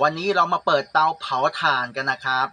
วันนี้เรามาเปิดเตาเผาถ่านกันนะครับ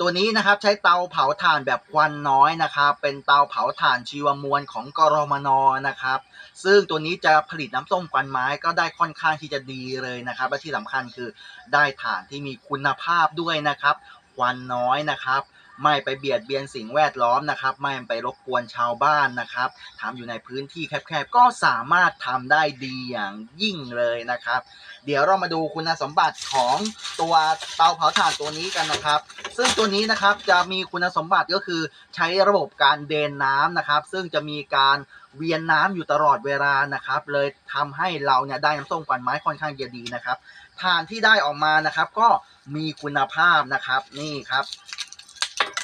ตัวนี้นะครับใช้เตาเผาถ่านแบบควันน้อยนะครับ เป็นเตาเผาถ่านชีวมวลของกรมนนะครับ ซึ่งตัวนี้จะผลิตน้ำส้มควันไม้ก็ได้ค่อนข้างที่จะดีเลยนะครับ และที่สำคัญคือได้ถ่านที่มีคุณภาพด้วยนะครับควันน้อยนะครับ ไม่ไปเบียดเบียนสิ่งแวดล้อมนะครับ ไม่ไปรบกวนชาวบ้านนะครับทำอยู่ในพื้นที่แคบๆ ก็สามารถทำได้ดีอย่างยิ่งเลยนะครับ เดี๋ยวเรามาดูคุณสมบัติของตัวเตาเผาถ่านตัวนี้กันนะครับ ซึ่งตัวนี้นะครับจะมีคุณสมบัติก็คือใช้ระบบการเดนน้ำนะครับ ซึ่งจะมีการเวียนน้ำอยู่ตลอดเวลานะครับ เลยทำให้เราเนี่ยได้น้ำส้มควันไม้ค่อนข้างจะดีนะครับถ่านที่ได้ออกมานะครับ ก็มีคุณภาพนะครับนี่ครับ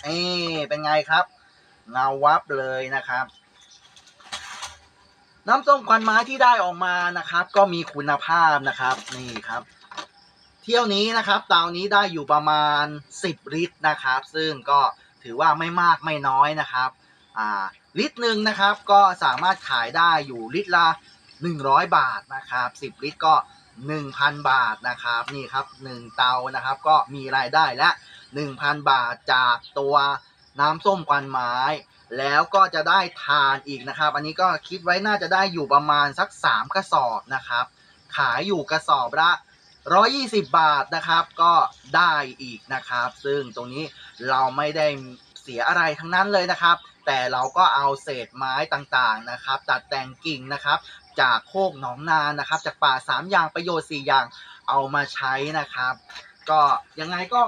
นี่เป็นไงครับ เงาวับเลยนะครับ น้ำส้มควันไม้ที่ได้ออกมานะครับ ก็มีคุณภาพนะครับ นี่ครับ เที่ยวนี้นะครับเตานี้ได้อยู่ประมาณ 10 ลิตรนะครับ ซึ่งก็ถือว่าไม่มากไม่น้อยนะครับ อ่า ลิตรหนึ่งนะครับ ก็สามารถขายได้อยู่ลิตรละ100 บาทนะครับ 10 ลิตรก็ 1,000 บาทนะครับ นี่ครับ 1 เตานะครับ ก็มีรายได้และ 1,000 บาทจากตัวน้ำส้มควันไม้ แล้วก็จะได้ทานอีกนะครับ อันนี้ก็คิดไว้น่าจะได้อยู่ประมาณสัก 3 กระสอบนะครับ ขายอยู่กระสอบละ120 บาทนะครับก็ได้อีกนะครับ ซึ่งตรงนี้เราไม่ได้เสียอะไรทั้งนั้นเลยนะครับ แต่เราก็เอาเศษไม้ต่างๆนะครับ ตัดแต่งกิ่งนะครับ จากโคกหนองนานะครับ จากป่า 3 อย่างประโยชน์ 4 อย่างเอามาใช้นะครับ ก็ยังไงก็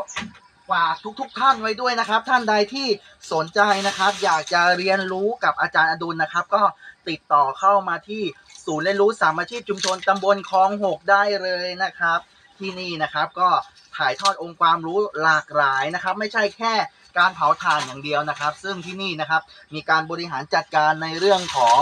ฝากทุกๆทท่านไว้ด้วยนะครับ ท่านใดที่สนใจนะครับ อยากจะเรียนรู้กับอาจารย์อดุลนะครับ ก็ติดต่อเข้ามาที่ศูนย์เรียนรู้สามัญอาชีพชุมชนตำบลคลองหกได้เลยนะครับ ที่นี่นะครับก็ถ่ายทอดองค์ความรู้หลากหลายนะครับ ไม่ใช่แค่การเผาถ่านอย่างเดียวนะครับ ซึ่งที่นี่นะครับมีการบริหารจัดการในเรื่องของ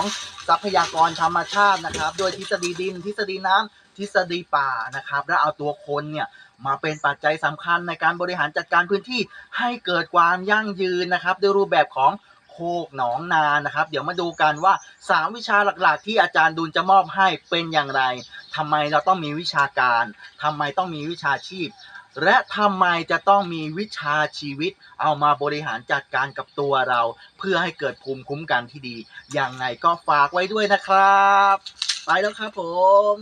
ทรัพยากรธรรมชาตินะครับ โดยทฤษฎีดิน ทฤษฎีน้ำทฤษฎีป่านะครับ และเอาตัวคนเนี่ยมาเป็นปัจจัยสำคัญในการบริหารจัดการพื้นที่ให้เกิดความยั่งยืนนะครับด้วยรูปแบบของโคกหนองนานะครับ เดี๋ยวมาดูกันว่า 3 วิชาหลักๆ ที่อาจารย์ดุลจะมอบให้เป็นอย่างไร ทำไมเราต้องมีวิชาการทำไมต้องมีวิชาชีพ และทำไมจะต้องมีวิชาชีวิต เอามาบริหารจัดการกับตัวเรา เพื่อให้เกิดภูมิคุ้มกันที่ดี อย่างไงก็ฝากไว้ด้วยนะครับ ไปแล้วครับผม